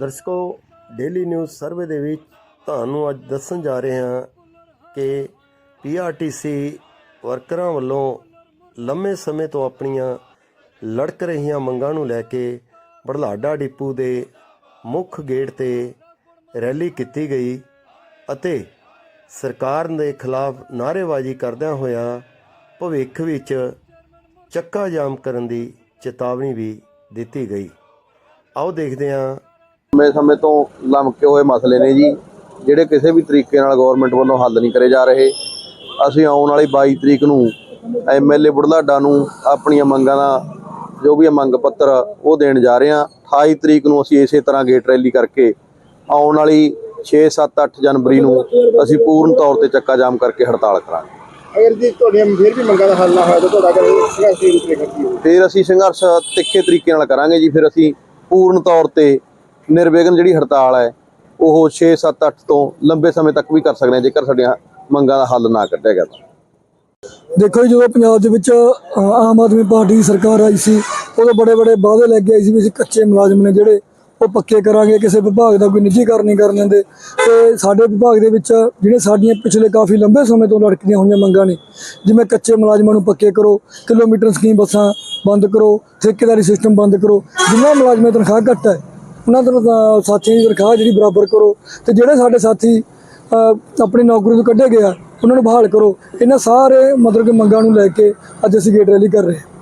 ਦਰਸ਼ਕੋ daily news survey ਦੇ ਵਿੱਚ ਤੁਹਾਨੂੰ ਅੱਜ ਦੱਸਣ ਜਾ ਰਹੇ ਹਾਂ ਕਿ ਪੀਆਰਟੀਸੀ ਵਰਕਰਾਂ ਵੱਲੋਂ ਲੰਮੇ ਸਮੇਂ ਤੋਂ ਆਪਣੀਆਂ ਲੜਕ ਰਹੀਆਂ ਮੰਗਾਂ ਨੂੰ ਲੈ ਕੇ ਬੜਲਾਡਾ ਡਿਪੂ ਦੇ ਮੁੱਖ ਗੇਟ ਤੇ ਰੈਲੀ ਕੀਤੀ ਗਈ ਅਤੇ ਸਰਕਾਰ ਦੇ ਖਿਲਾਫ ਨਾਅਰੇਬਾਜ਼ੀ ਕਰਦਿਆਂ ਹੋਇਆਂ ਭਵਿੱਖ ਵਿੱਚ ਚੱਕਾ ਜਾਮ ਕਰਨ ਦੀ ਚੇਤਾਵਨੀ ਵੀ ਦਿੱਤੀ ਗਈ। ਆਓ ਦੇਖਦੇ ਹਾਂ ਲੰਮੇ ਸਮੇਂ ਤੋਂ ਲਮਕੇ ਹੋਏ ਮਸਲੇ ਨੇ ਜੀ ਜਿਹੜੇ ਕਿਸੇ ਵੀ ਤਰੀਕੇ ਨਾਲ ਗਵਰਨਮੈਂਟ ਵੱਲੋਂ ਹੱਲ ਨਹੀਂ ਕਰੇ ਜਾ ਰਹੇ। ਅਸੀਂ ਆਉਣ ਵਾਲੀ 22 ਤਰੀਕ ਨੂੰ ਐਮਐਲਏ ਬੁਢਲਾਡਾ ਨੂੰ ਆਪਣੀਆਂ ਮੰਗਾਂ ਦਾ ਜੋ ਵੀ ਮੰਗ ਪੱਤਰ ਉਹ ਦੇਣ ਜਾ ਰਹੇ ਹਾਂ। 28 ਤਰੀਕ ਨੂੰ ਅਸੀਂ ਇਸੇ ਤਰ੍ਹਾਂ ਗੇਟ ਰੈਲੀ ਕਰਕੇ ਆਉਣ ਵਾਲੀ 6 7 8 ਜਨਵਰੀ ਨੂੰ ਅਸੀਂ ਪੂਰਨ ਤੌਰ ਤੇ ਚੱਕਾ ਜਾਮ ਕਰਕੇ ਹੜਤਾਲ ਕਰਾਂਗੇ। ਅਗਰ ਜੀ ਤੁਹਾਡੀਆਂ ਫਿਰ ਵੀ ਮੰਗਾਂ ਦਾ ਹੱਲ ਨਾ ਹੋਇਆ ਤਾਂ ਤੁਹਾਡਾ ਸੰਘਰਸ਼ ਦੀ ਰੂਪਰੇਖਾ ਕੀ ਹੋਵੇ ਫਿਰ ਅਸੀਂ ਸੰਘਰਸ਼ ਤਿੱਖੇ ਤਰੀਕੇ ਨਾਲ ਕਰਾਂਗੇ ਜੀ। ਫਿਰ ਅਸੀਂ ਪੂਰਨ ਤੌਰ ਤੇ ਨਿਰਵਿਘਨ ਜਿਹੜੀ ਹੜਤਾਲ ਹੈ, ਉਹ 6 7 8 ਤੋਂ ਲੰਬੇ ਸਮੇਂ ਤੱਕ ਵੀ ਕਰ ਸਕਦੇ ਹਾਂ, ਜੇਕਰ ਸਾਡੀਆਂ ਮੰਗਾਂ ਦਾ ਹੱਲ ਨਾ ਕੱਢਿਆ ਗਿਆ ਤਾਂ। ਦੇਖੋ ਜੀ, ਜਦੋਂ ਪੰਜਾਬ ਦੇ ਵਿੱਚ ਆਮ ਆਦਮੀ ਪਾਰਟੀ ਦੀ ਸਰਕਾਰ ਆਈ ਸੀ, ਉਦੋਂ ਬੜੇ ਬੜੇ ਵਾਅਦੇ ਲੈ ਕੇ ਆਈ ਸੀ ਵੀ ਅਸੀਂ ਕੱਚੇ ਮੁਲਾਜ਼ਮ ਨੇ ਜਿਹੜੇ, ਉਹ ਪੱਕੇ ਕਰਾਂਗੇ, ਕਿਸੇ ਵਿਭਾਗ ਦਾ ਕੋਈ ਨਿੱਜੀਕਰਨ ਨਹੀਂ ਕਰਨ ਦਿੰਦੇ। ਤੇ ਸਾਡੇ ਵਿਭਾਗ ਦੇ ਵਿੱਚ ਜਿਹੜੇ ਸਾਡੀਆਂ ਪਿਛਲੇ ਕਾਫੀ ਲੰਬੇ ਸਮੇਂ ਤੋਂ ਲੜਕੀਆਂ ਹੋਈਆਂ ਮੰਗਾਂ ਨੇ, ਜਿਵੇਂ ਕੱਚੇ ਮੁਲਾਜ਼ਮਾਂ ਨੂੰ ਪੱਕੇ ਕਰੋ, ਕਿਲੋਮੀਟਰ ਸਕੀਮ ਬੱਸਾਂ ਬੰਦ ਕਰੋ, ਠੇਕੇਦਾਰੀ ਸਿਸਟਮ ਬੰਦ ਕਰੋ, ਜਿੰਨਾ ਮੁਲਾਜ਼ਮਾਂ ਦੀ ਤਨਖਾਹ ਘੱਟ ਹੈ ਉਹਨਾਂ ਤੋਂ ਤਾਂ ਸਾਥੀਆਂ ਦੀ ਤਨਖਾਹ ਜਿਹੜੀ ਬਰਾਬਰ ਕਰੋ ਤੇ ਜਿਹੜੇ ਸਾਡੇ ਸਾਥੀ ਆਪਣੀ ਨੌਕਰੀ ਤੋਂ ਕੱਢੇ ਗਿਆ, ਉਹਨਾਂ ਨੂੰ ਬਹਾਲ ਕਰੋ। ਇਹਨਾਂ ਸਾਰੇ ਮਤਲਬ ਕਿ ਮੰਗਾਂ ਨੂੰ ਲੈ ਕੇ ਅੱਜ ਅਸੀਂ ਗੇਟ ਰੈਲੀ ਕਰ ਰਹੇ ਹਾਂ।